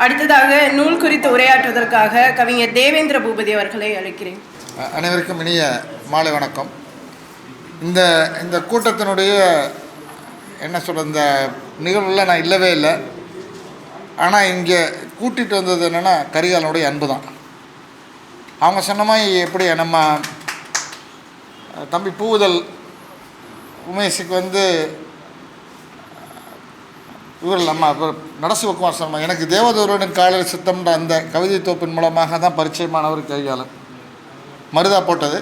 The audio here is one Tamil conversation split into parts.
அடுத்ததாக நூல் குறித்து உரையாற்றுவதற்காக கவிஞர் தேவேந்திர பூபதி அவர்களை அழைக்கிறேன். அனைவருக்கும் இனிய மாலை வணக்கம். இந்த இந்த கூட்டத்தினுடைய என்ன சொல்கிற இந்த நிகழ்வில் நான் இல்லவே இல்லை. ஆனால் இங்கே கூட்டிகிட்டு வந்தது என்னென்னா கரிகாலனுடைய அன்பு தான் அவங்க சொன்ன மாதிரி எப்படி நம்ம தம்பி பூவுதல் உமேஷுக்கு வந்து இவர் நம்ம நடசிவகுமார் சர்மா எனக்கு தேவதூரனின் காலையில் சித்தம்ன்ற அந்த கவிதை தொப்பின் மூலமாக தான் பரிச்சயமானவர் கரிகாலன் மருதா போட்டது.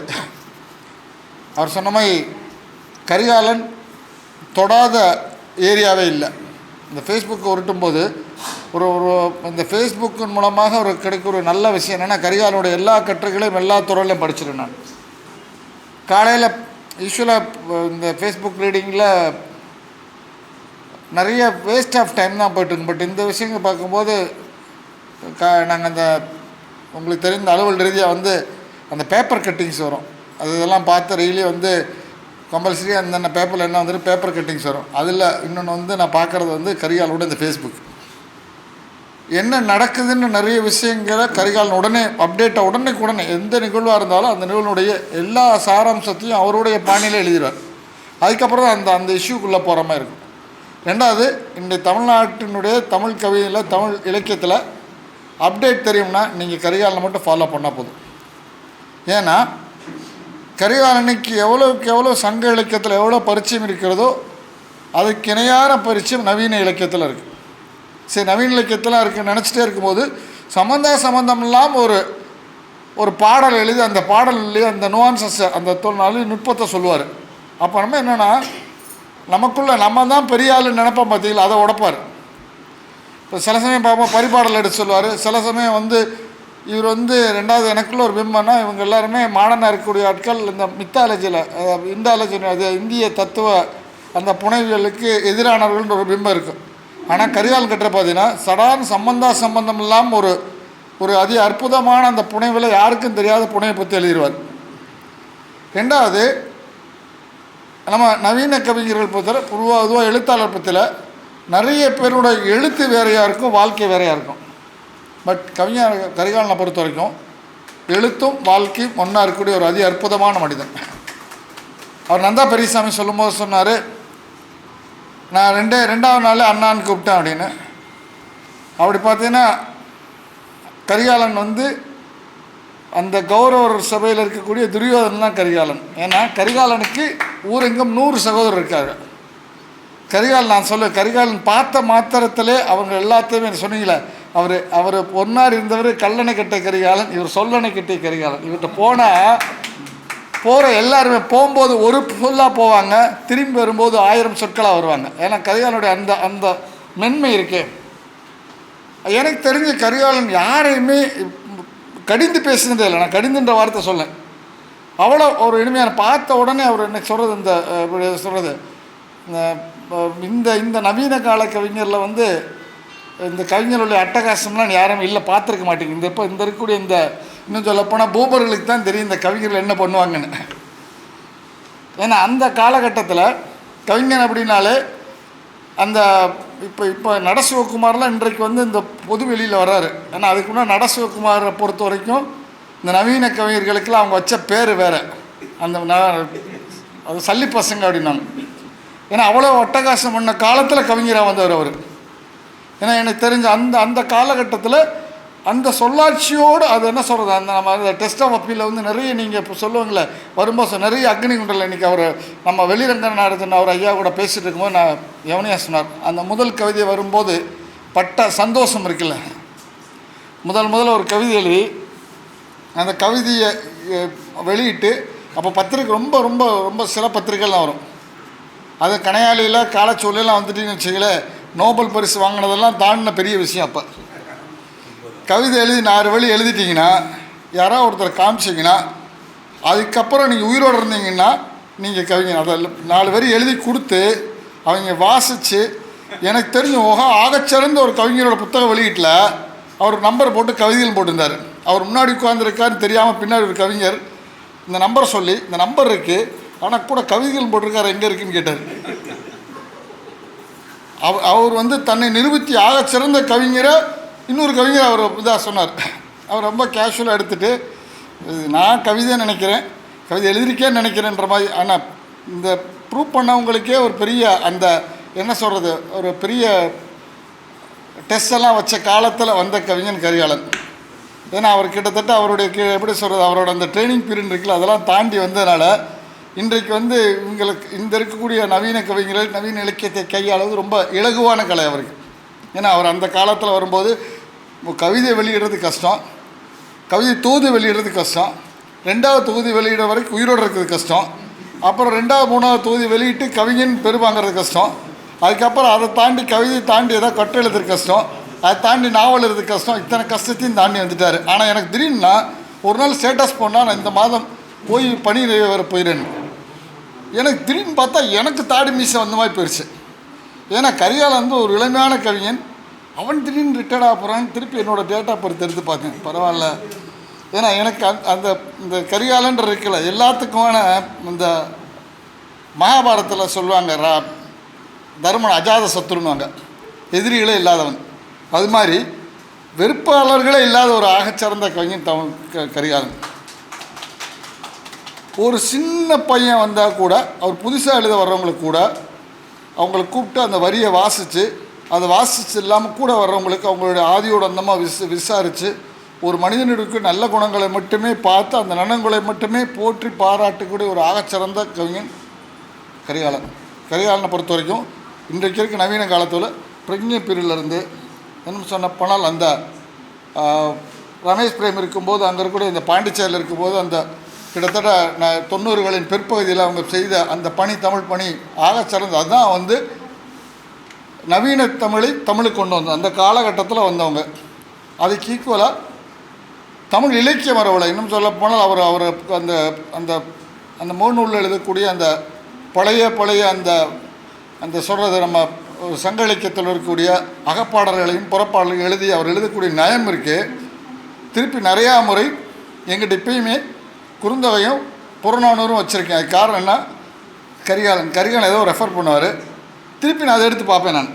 அவர் சொன்ன மாதிரி கரிகாலன் தொடாத ஏரியாவே இல்லை. இந்த ஃபேஸ்புக் உருட்டும் போது ஒரு ஒரு இந்த ஃபேஸ்புக்கின் மூலமாக ஒரு கிடைக்கிற ஒரு நல்ல விஷயம் என்னென்னா கரிகாலனுடைய எல்லா கட்டுரைகளையும் எல்லா துறையிலையும் படிச்சிருந்தேன் நான். காலையில் யூஸ்வலாக இந்த ஃபேஸ்புக் ரீடிங்கில் நிறைய வேஸ்ட் ஆஃப் டைம் தான் போயிட்டுருக்கு. பட் இந்த விஷயங்கள் பார்க்கும்போது க நாங்கள் அந்த உங்களுக்கு தெரிந்த அலுவல் ரீதியாக வந்து அந்த பேப்பர் கட்டிங்ஸ் வரும். அது இதெல்லாம் பார்த்து ரீலி வந்து கம்பல்சரி அந்தந்த பேப்பரில் என்ன வந்துட்டு பேப்பர் கட்டிங்ஸ் வரும். அதில் இன்னொன்று வந்து நான் பார்க்குறது வந்து கரிகாலோட இந்த ஃபேஸ்புக் என்ன நடக்குதுன்னு நிறைய விஷயங்களை கரிகாலன் உடனே அப்டேட்டை உடனே உடனே எந்த நிகழ்வாக இருந்தாலும் அந்த நிகழ்வுடைய எல்லா சாராம்சத்தையும் அவருடைய பாணியில் எழுதிடுவார். அதுக்கப்புறம் தான் அந்த அந்த இஷ்யூக்குள்ளே போகிற மாதிரி இருக்கும். ரெண்டாவது இன்றைய தமிழ்நாட்டினுடைய தமிழ் கவிதையில் தமிழ் இலக்கியத்தில் அப்டேட் தெரியும்னா நீங்கள் கரிகாலனை மட்டும் ஃபாலோ பண்ணால் போதும். ஏன்னா கரிகாலனுக்கு எவ்வளோக்கு எவ்வளோ சங்க இலக்கியத்தில் எவ்வளோ பரிச்சயம் இருக்கிறதோ அதுக்கு இணையான பரிச்சயம் நவீன இலக்கியத்தில் இருக்குது சரி நவீன இலக்கியத்தில் இருக்கு நினச்சிட்டே இருக்கும்போது சம்மந்தா சம்மந்தம் இல்லாமல் ஒரு ஒரு பாடல் எழுதி அந்த பாடல்லையே அந்த நுவான்சஸ் அந்த தொழில் நுட்பத்தை சொல்லுவார். அப்போ நம்ம என்னென்னா நமக்குள்ள நம்ம தான் பெரிய ஆள் நினைப்போம் பார்த்தீங்களா அதை உடைப்பார். இப்போ சில சமயம் பார்ப்போம் பரிபாடல் எடுத்து சொல்லுவார். சில சமயம் வந்து இவர் வந்து ரெண்டாவது எனக்குள்ள ஒரு பிம்பம்னா இவங்க எல்லாருமே மாடனாக இருக்கக்கூடிய ஆட்கள் இந்த மித்தாலஜியில் இந்தாலஜி அது இந்திய தத்துவ அந்த புனைவியலுக்கு எதிரானவர்கள்ன்ற ஒரு பிம்பம் இருக்கும் ஆனால் கரிகால் கட்டுற பார்த்தீங்கன்னா சடான் சம்பந்தா சம்பந்தம் இல்லாமல் ஒரு ஒரு அதி அற்புதமான அந்த புனைவில் யாருக்கும் தெரியாத புனைவை பற்றி எழுதிடுவார் ரெண்டாவது நம்ம நவீன கவிஞர்கள் பொறுத்தவரை பொதுவாக பொதுவாக எழுத்தாளர் பற்றியில் நிறைய பேரோட எழுத்து வேறையாக இருக்கும் வாழ்க்கை வேறையாக இருக்கும். பட் கவிஞர் கரிகாலனை பொறுத்த வரைக்கும் எழுத்தும் வாழ்க்கையும் ஒன்றா இருக்கக்கூடிய ஒரு அதி அற்புதமான மனிதன். அவர் நந்தா பெரியசாமி சொல்லும்போது சொன்னார் நான் ரெண்டே ரெண்டாவது நாள் அண்ணான்னு கூப்பிட்டேன் அப்படின்னு. அப்படி பார்த்தீங்கன்னா கரிகாலன் வந்து அந்த கௌரவர் சபையில் இருக்கக்கூடிய துரியோதனன் தான் கரிகாலன். ஏன்னா கரிகாலனுக்கு ஊரெங்கும் நூறு சகோதரர் இருக்காங்க. கரிகாலன் நான் சொல்ல கரிகாலன் பார்த்த மாத்திரத்திலே அவங்க எல்லாத்தையுமே சொன்னீங்களே அவர் அவர் பொன்னார் இருந்தவர் கல்லணை கட்டிய கரிகாலன் இவர் சொல்லணை கட்டிய கரிகாலன். இவர்கிட்ட போனால் போகிற எல்லாருமே போகும்போது ஒரு சொல்லாக போவாங்க திரும்பி வரும்போது ஆயிரம் சொற்களாக வருவாங்க. ஏன்னா கரிகாலனுடைய அந்த அந்த மென்மை இருக்கே. எனக்கு தெரிஞ்ச கரிகாலன் யாரையுமே கடிந்து பேசுனதே இல்லை. நான் கடிந்துன்ற வார்த்தை சொல்லேன் அவ்வளோ ஒரு இனிமையான பார்த்த உடனே அவர் என்ன சொல்கிறது இந்த சொல்கிறது இந்த இந்த நவீன கால கவிஞரில் வந்து இந்த கவிஞருடைய அட்டகாசம்லாம் யாரும் இல்லை பார்த்துருக்க மாட்டேங்க இந்த இப்போ இந்த இருக்கக்கூடிய இந்த இன்னும் சொல்லப்போனால் பூபர்களுக்கு தான் தெரியும் இந்த கவிஞர்கள் என்ன பண்ணுவாங்கன்னு. ஏன்னா அந்த காலகட்டத்தில் கவிஞன் அப்படின்னாலே அந்த இப்போ இப்போ நடசிவகுமார்லாம் இன்றைக்கு வந்து இந்த பொது வெளியில் வர்றாரு. ஏன்னா அதுக்கு முன்னாடி நடசிவகுமாரை பொறுத்த வரைக்கும் இந்த நவீன கவிஞர்களுக்கெல்லாம் அவங்க வச்ச பேர் வேறு. அந்த அது சல்லி பசங்க அப்படின்னாங்க. ஏன்னா அவ்வளோ ஒட்டகாசம் பண்ண காலத்தில் கவிஞராக வந்தவர் அவர். ஏன்னா எனக்கு தெரிஞ்ச அந்த அந்த காலகட்டத்தில் அந்த சொல்லாட்சியோடு அது என்ன சொல்கிறது அந்த நம்ம அந்த டெஸ்ட் ஆஃப் அப்பீலில் வந்து நிறைய நீங்கள் இப்போ சொல்லுவாங்களே வரும்போது நிறைய அக்னி குண்டல் இன்றைக்கி அவர் நம்ம வெளிரங்க நடத்தின அவர் ஐயா கூட பேசிகிட்டு இருக்கும்போது நான் எவனையா சொன்னார்? அந்த முதல் கவிதை வரும்போது பட்ட சந்தோஷம் இருக்குல்ல. முதல் முதல்ல ஒரு கவிதை எழுதி அந்த கவிதையை வெளியிட்டு அப்போ பத்திரிக்கை ரொம்ப ரொம்ப ரொம்ப சில பத்திரிக்கைலாம் வரும். அது கனையாளியில் காலச்சூழலாம் வந்துட்டீங்கன்னு வச்சுக்கல நோபல் பரிசு வாங்கினதெல்லாம் தாண்டின பெரிய விஷயம் அப்போ. கவிதை எழுதி நாலு வழி எழுதிட்டிங்கன்னா யாராவது ஒருத்தர் காமிச்சிங்கன்னா அதுக்கப்புறம் நீங்கள் உயிரோடு இருந்தீங்கன்னா நீங்கள் கவிஞர் அதை நாலு வரி எழுதி கொடுத்து அவங்க வாசித்து எனக்கு தெரிஞ்ச முகம் ஆகச்சிறந்த ஒரு கவிஞரோட புத்தக வெளியீட்டில் அவர் நம்பர் போட்டு கவிதைகள் போட்டிருந்தார். அவர் முன்னாடி உட்காந்துருக்காருன்னு தெரியாமல் பின்னாடி ஒரு கவிஞர். இந்த நம்பர் சொல்லி இந்த நம்பர் இருக்குது ஆனால் கூட கவிதைகள் போட்டிருக்காரு எங்கே இருக்குன்னு கேட்டார். அவ அவர் வந்து தன்னை நிரூபித்து ஆக சிறந்த கவிஞரை இன்னொரு கவிஞர் அவர் இதாக சொன்னார். அவர் ரொம்ப கேஷுவலாக எடுத்துகிட்டு நான் கவிதை நினைக்கிறேன் கவிதை எழுதியிருக்கேன்னு நினைக்கிறேன்ற மாதிரி ஆனால் இந்த ப்ரூவ் பண்ணவங்களுக்கே ஒரு பெரிய அந்த என்ன சொல்கிறது ஒரு பெரிய டெஸ்ட் எல்லாம் வச்ச காலத்தில் வந்த கவிஞன் கரிகாலன். ஏன்னா அவர் கிட்டத்தட்ட அவருடைய எப்படி சொல்கிறது அவரோட அந்த ட்ரைனிங் பீரியட் இருக்குல்ல அதெல்லாம் தாண்டி வந்ததுனால இன்றைக்கு வந்து இவங்களுக்கு இந்த இருக்கக்கூடிய நவீன கவிஞர்கள் நவீன இலக்கியத்தை கையாளுவது ரொம்ப இலகுவான கலை அவருக்கு. ஏன்னா அவர் அந்த காலத்தில் வரும்போது கவிதை வெளியிடுறது கஷ்டம் கவிதை தொகுதி வெளியிடுறது கஷ்டம் ரெண்டாவது தொகுதி வெளியிட வரைக்கும் உயிரோடு இருக்கிறது கஷ்டம் அப்புறம் ரெண்டாவது மூணாவது தொகுதி வெளியிட்டு கவிஞன் பெருவாங்கிறது கஷ்டம் அதுக்கப்புறம் அதை தாண்டி கவிதை தாண்டி ஏதாவது கட்டு எழுதுறது கஷ்டம் அதை தாண்டி நாவல் எழுதுறது கஷ்டம். இத்தனை கஷ்டத்தையும் தாண்டி வந்துட்டார். ஆனால் எனக்கு திடீர்னா ஒரு நாள் ஸ்டேட்டஸ் போனால் நான் இந்த மாதம் போய் பணி நிறைவேற போயிடுறேன் எனக்கு திடீர்னு பார்த்தா எனக்கு தாடி மீசை வந்த மாதிரி போயிடுச்சு ஏன்னா கரியால் வந்து ஒரு இளமையான கவிஞன். அவன் திடீர்னு ரிட்டையர்ட் ஆக போகிறான்னு திருப்பி என்னோட டேட்டா பொறுத்து எடுத்து பார்த்தேன். பரவாயில்ல. ஏன்னா எனக்கு அந்த அந்த இந்த கரிகாலன்ற இருக்கல எல்லாத்துக்குமான இந்த மகாபாரதத்தில் சொல்லுவாங்க ரா தர்மன் அஜாத சத்துருன்னுவாங்க. எதிரிகளே இல்லாதவன். அது மாதிரி வெறுப்பாளர்களே இல்லாத ஒரு ஆகச்சிறந்த கவிஞன் தமிழ் க கரிகாலன். ஒரு சின்ன பையன் வந்தால் கூட அவர் புதுசாக எழுத வர்றவங்களுக்கு கூட அவங்கள கூப்பிட்டு அந்த வரியை வாசித்து அதை வாசித்து இல்லாமல் கூட வர்றவங்களுக்கு அவங்களுடைய ஆதியோட அந்தமாக விச விசாரித்து ஒரு மனிதனுக்கு நல்ல குணங்களை மட்டுமே பார்த்து அந்த நலன்களை மட்டுமே போற்றி பாராட்டக்கூடிய ஒரு ஆகச்சிறந்த கவிஞன் கரிகாலன். கரிகாலனை பொறுத்த வரைக்கும் இன்றைக்கு இருக்க நவீன காலத்தில் பிரஜை பிரிவிலிருந்து இன்னும் சொன்ன போனால் அந்த ரமேஷ் பிரேம் இருக்கும்போது அங்கே இருக்கக்கூடிய இந்த பாண்டிச்சேரியில் இருக்கும்போது அந்த கிட்டத்தட்ட ந- தொண்ணூறுகளின் பிற்பகுதியில் அவங்க செய்த அந்த பணி தமிழ் பணி ஆக சிறந்த அதுதான் வந்து நவீன தமிழை தமிழுக்கு கொண்டு வந்தோம் அந்த காலகட்டத்தில் வந்தவங்க. அதுக்கு ஈக்குவலாக தமிழ் இலக்கிய மரபில் இன்னும் சொல்ல போனால் அவர் அவர் அந்த அந்த அந்த முகநூலில் எழுதக்கூடிய அந்த பழைய பழைய அந்த அந்த சொல்கிறது நம்ம சங்க இலக்கியத்தில் இருக்கக்கூடிய அகப்பாடல்களையும் புறப்பாடல்களையும் எழுதி அவர் எழுதக்கூடிய நயம் இருக்குது திருப்பி நிறையா முறை எங்கிட்ட இப்பயுமே குறுந்தொகையும் புறநானூறும் வச்சுருக்கேன். அது காரணம் என்ன? கரிகாலன். கரிகாலன் ஏதோ ரெஃபர் பண்ணுவார். திருப்பி நான் அதை எடுத்து பார்ப்பேன் நான்.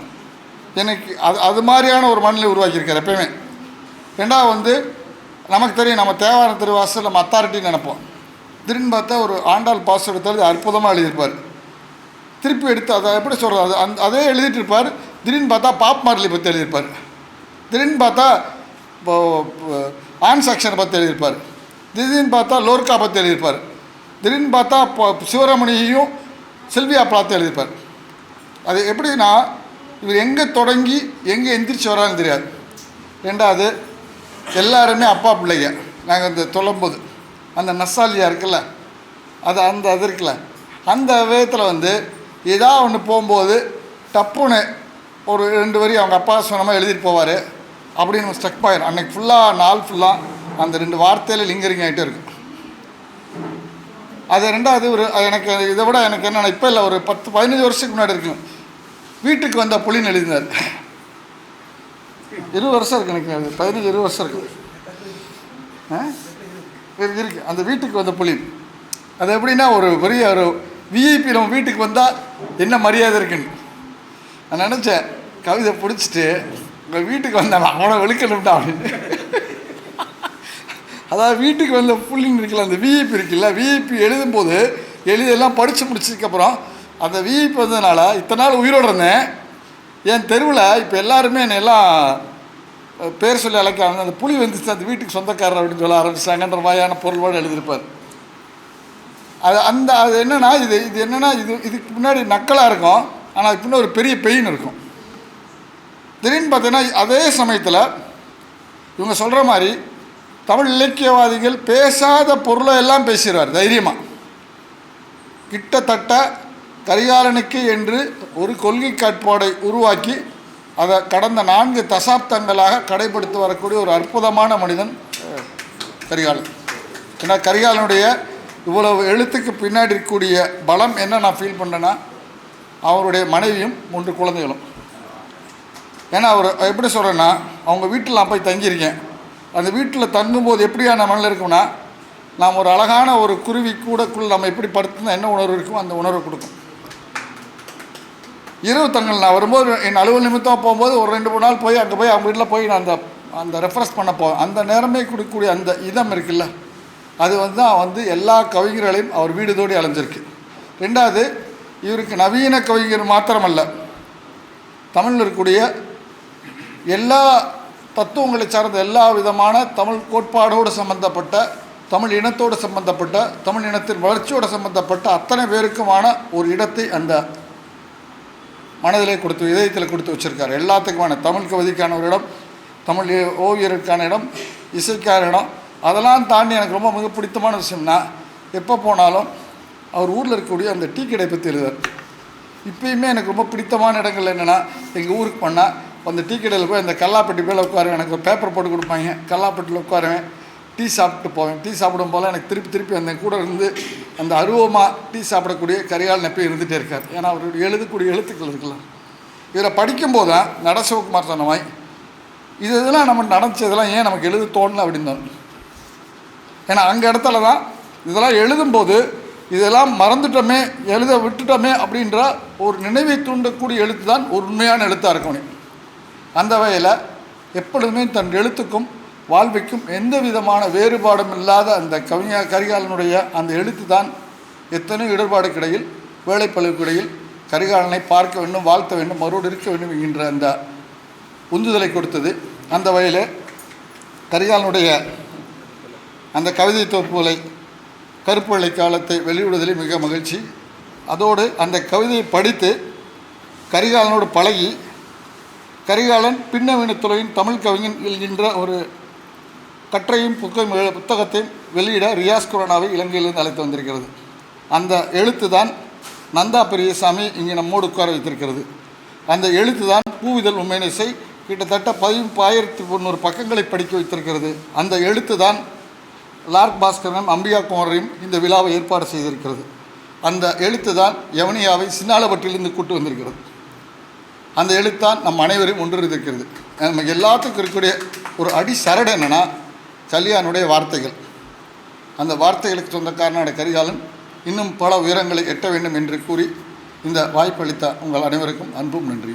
எனக்கு அது அது மாதிரியான ஒரு மனநிலை உருவாக்கியிருக்கார் எப்பயுமே. ரெண்டாவது வந்து நமக்கு தெரியும் நம்ம தேவாரம் திருவாசல் நம்ம அத்தாரிட்டின்னு நினைப்போம். திடீர்னு பார்த்தா ஒரு ஆண்டாள் பாஸ் எடுத்தாலும் அற்புதமாக எழுதியிருப்பார். திருப்பி எடுத்து அதை எப்படி சொல்கிறது அது அந்த அதே எழுதிட்டு இருப்பார் திடீர்னு பார்த்தா பாப் மார்லி பற்றி எழுதியிருப்பார். திடீர்னு பார்த்தா ஆன் சாக்ஷனை பற்றி எழுதியிருப்பார். திடீர்னு பார்த்தா லோர்க்கா பற்றி எழுதியிருப்பார். திடீர்னு பார்த்தா இப்போ சிவராமணியையும் செல்வியா பார்த்து எழுதியிருப்பார். அது எப்படின்னா இவர் எங்கே தொடங்கி எங்கே எந்திரிச்சு வரான்னு தெரியாது. ரெண்டாவது எல்லாருமே அப்பா பிள்ளைங்க. நாங்கள் இந்த தொல்லும்போது. அந்த நசாலியா இருக்குல்ல? அது அந்த அது இருக்குல்ல? அந்த விதத்தில் வந்து ஏதா ஒன்று போகும்போது டப்புன்னு ஒரு ரெண்டு வரி அவங்க அப்பா சொன்னமாக எழுதிட்டு போவார். அப்படின்னு ஸ்டக் ஆயிரும். அன்னைக்கு ஃபுல்லாக நாள் ஃபுல்லாக அந்த ரெண்டு வார்த்தையில் லிங்கரிங் ஆகிட்டே இருக்கும். அது ரெண்டாவது ஒரு எனக்கு இதை விட எனக்கு என்னென்ன இப்போ இல்லை ஒரு பத்து பதினஞ்சு வருஷத்துக்கு முன்னாடி இருக்கும். வீட்டுக்கு வந்த புலின்னு எழுதினார். இருபது வருஷம் இருக்கு எனக்கு அது பதினஞ்சு இருபது வருஷம் இருக்குது ஆ? இருக்கு அந்த வீட்டுக்கு வந்த புலி அது எப்படின்னா ஒரு பெரிய ஒரு விஐபி நம்ம வீட்டுக்கு வந்தால் என்ன மரியாதை இருக்குன்னு? நான் நினச்சேன் கவிதை பிடிச்சிட்டு உங்கள் வீட்டுக்கு வந்தாலும் அவனை வெளுக்கணும்டா அப்படின்னு. அதாவது வீட்டுக்கு வந்த புள்ளின்னு இருக்குல்ல அந்த விஐபி இருக்குல்ல விஐபி எழுதும்போது எழுதியெல்லாம் படித்து முடிச்சதுக்கப்புறம் அந்த விஐபி வந்ததுனால இத்தனை நாள் உயிரோடு இருந்தேன். என் தெருவில் இப்போ எல்லாருமே என்னை எல்லாம் பேர் சொல்லி அழைக்கிறாங்க. அந்த புலி வந்துச்சு அந்த வீட்டுக்கு சொந்தக்காரர் அப்படின்னு சொல்ல ஆரம்பிச்சிட்டாங்கன்ற மாதிரியான பொருளோடு எழுதியிருப்பார். அது அந்த அது என்னென்னா இது இது என்னென்னா இது இதுக்கு முன்னாடி நக்கலாக இருக்கும். ஆனால் அதுக்கு முன்னாடி ஒரு பெரிய பெயின் இருக்கும். திடீர்னு பார்த்தீங்கன்னா அதே சமயத்தில் இவங்க சொல்கிற மாதிரி தமிழ் இலக்கியவாதிகள் பேசாத பொருளை எல்லாம் பேசிடுவார் தைரியமாக கிட்டத்தட்ட கரிகாலனுக்கு என்று ஒரு கொள்கை காட்பாடை உருவாக்கி அதை கடந்த நான்கு தசாப்தங்களாக கடைபிடித்து வரக்கூடிய ஒரு அற்புதமான மனிதன் கரிகாலன். ஏன்னா கரிகாலனுடைய இவ்வளவு எழுத்துக்கு பின்னாடி இருக்கக்கூடிய பலம் என்ன நான் ஃபீல் பண்ணேன்னா அவருடைய மனைவியும் மூன்று குழந்தைகளும். ஏன்னா அவர் எப்படி சொல்கிறேன்னா அவங்க வீட்டில் நான் போய் தங்கியிருக்கேன். அந்த வீட்டில் தங்கும்போது எப்படியான மனநிலை இருக்கும்னா நாம் ஒரு அழகான ஒரு குருவி கூடக்குள் நம்ம எப்படி படுத்துனா என்ன உணர்வு இருக்குமோ அந்த உணர்வை கொடுக்கும். இரவு தங்கள் நான் வரும்போது என் அலுவல் நிமித்தமாக போகும்போது ஒரு ரெண்டு மூணு நாள் போய் அங்கே போய் அவங்க வீட்டில் போய் நான் அந்த அந்த ரெஃப்ரெஷ் பண்ண போவேன். அந்த நேரமே கொடுக்கக்கூடிய அந்த இதம் இருக்குல்ல. அது வந்து தான் வந்து எல்லா கவிஞர்களையும் அவர் வீடு தோடி அலைஞ்சிருக்கு. ரெண்டாவது இவருக்கு நவீன கவிஞர் மாத்திரமல்ல. தமிழில் இருக்கக்கூடிய எல்லா தத்துவங்களை சார்ந்த எல்லா விதமான தமிழ் கோட்பாடோடு சம்பந்தப்பட்ட தமிழ் இனத்தோடு சம்பந்தப்பட்ட தமிழ் இனத்தின் வளர்ச்சியோடு சம்பந்தப்பட்ட அத்தனை பேருக்குமான ஒரு இடத்தை அந்த மனதிலே கொடுத்து இதயத்தில் கொடுத்து வச்சுருக்காரு. எல்லாத்துக்குமான தமிழ் கவிதைக்கான ஒரு இடம் தமிழ் ஓவியருக்கான இடம் இசைக்கான இடம் அதெல்லாம் தாண்டி எனக்கு ரொம்ப மிக பிடித்தமான விஷயம்னா எப்போ போனாலும் அவர் ஊரில் இருக்கக்கூடிய அந்த டீ கடை பற்றி எழுதுவார். இப்பயுமே எனக்கு ரொம்ப பிடித்தமான இடங்கள் என்னென்னா எங்கள் ஊருக்கு போனால் அந்த டீ கடையில் போய் அந்த கல்லாப்பட்டி மேலே உட்காருவேன். எனக்கு ஒரு பேப்பர் போட்டு கொடுப்பாங்க. கல்லாப்பட்டியில் உட்காருவேன். டீ சாப்பிட்டு போவேன். டீ சாப்பிடும் போல எனக்கு திருப்பி திருப்பி அந்த கூட இருந்து அந்த அருவமாக டீ சாப்பிடக்கூடிய கரிகால் நெப்பி இருந்துகிட்டே இருக்கார். ஏன்னா அவருடைய எழுதக்கூடிய எழுத்துக்கள் இருக்கலாம் இதில் படிக்கும்போது தான் நடசிவகுமார் சொன்ன மாதிரி இது இதெல்லாம் நம்ம நடந்ததெல்லாம் ஏன் நமக்கு எழுத தோணலை அப்படின்னு ஏன்னா அங்கே இடத்துல தான் இதெல்லாம் எழுதும்போது இதெல்லாம் மறந்துட்டோமே எழுத விட்டுட்டோமே அப்படின்ற ஒரு நினைவை தூண்டக்கூடிய எழுத்து தான் ஒரு உண்மையான எழுத்தாக இருக்கணும் அந்த வகையில் எப்பொழுதுமே தன் எழுத்துக்கும் வாழ்வைக்கும் எந்த விதமான வேறுபாடும் இல்லாத அந்த கவிஞர் கரிகாலனுடைய அந்த எழுத்து தான் எத்தனை இடர்பாடுக்கிடையில் வேலைப்பழுவுக்கிடையில் கரிகாலனை பார்க்க வேண்டும் வாழ்த்த வேண்டும் மறுபடி இருக்க வேண்டும் என்கின்ற அந்த உந்துதலை கொடுத்தது. அந்த வகையில் கரிகாலனுடைய அந்த கவிதை தொகுப்புகளை கருப்பு வெள்ளை காலத்தை வெளியிடுவதில் மிக மகிழ்ச்சி. அதோடு அந்த கவிதையை படித்து கரிகாலனோடு பழகி கரிகாலன் பின்னவீனத்துறையின் தமிழ் கவிஞன் என்கின்ற ஒரு கற்றையும் புக்கையும் புத்தகத்தையும் வெளியிட ரியாஸ் குரானாவை இலங்கையிலிருந்து அழைத்து வந்திருக்கிறது. அந்த எழுத்து தான் நந்தா பெரியசாமி இங்கே நம்மோடு உட்கார வைத்திருக்கிறது. அந்த எழுத்து தான் பூவிதழ் உண்மையிசை கிட்டத்தட்ட பதிமூ ஆயிரத்தி முந்நூறு பக்கங்களை படிக்க வைத்திருக்கிறது. அந்த எழுத்து தான் லார்க் பாஸ்கரனும் அம்பிகா குமரையும் இந்த விழாவை ஏற்பாடு செய்திருக்கிறது. அந்த எழுத்து தான் யவனியாவை சின்னாலப்பட்டிலிருந்து கூட்டு வந்திருக்கிறது. அந்த எழுத்தான் நம் அனைவரையும் ஒன்றிருந்திருக்கிறது நம்ம எல்லாத்துக்கும் இருக்கக்கூடிய ஒரு அடி சரடு என்னென்னா கல்யாணுடைய வார்த்தைகள். அந்த வார்த்தைகளுக்கு சொந்தக்காரனான கரிகாலன் இன்னும் பல உயரங்களை எட்ட வேண்டும் என்று கூறி இந்த வாய்ப்பளித்த உங்கள் அனைவருக்கும் அன்பும் நன்றி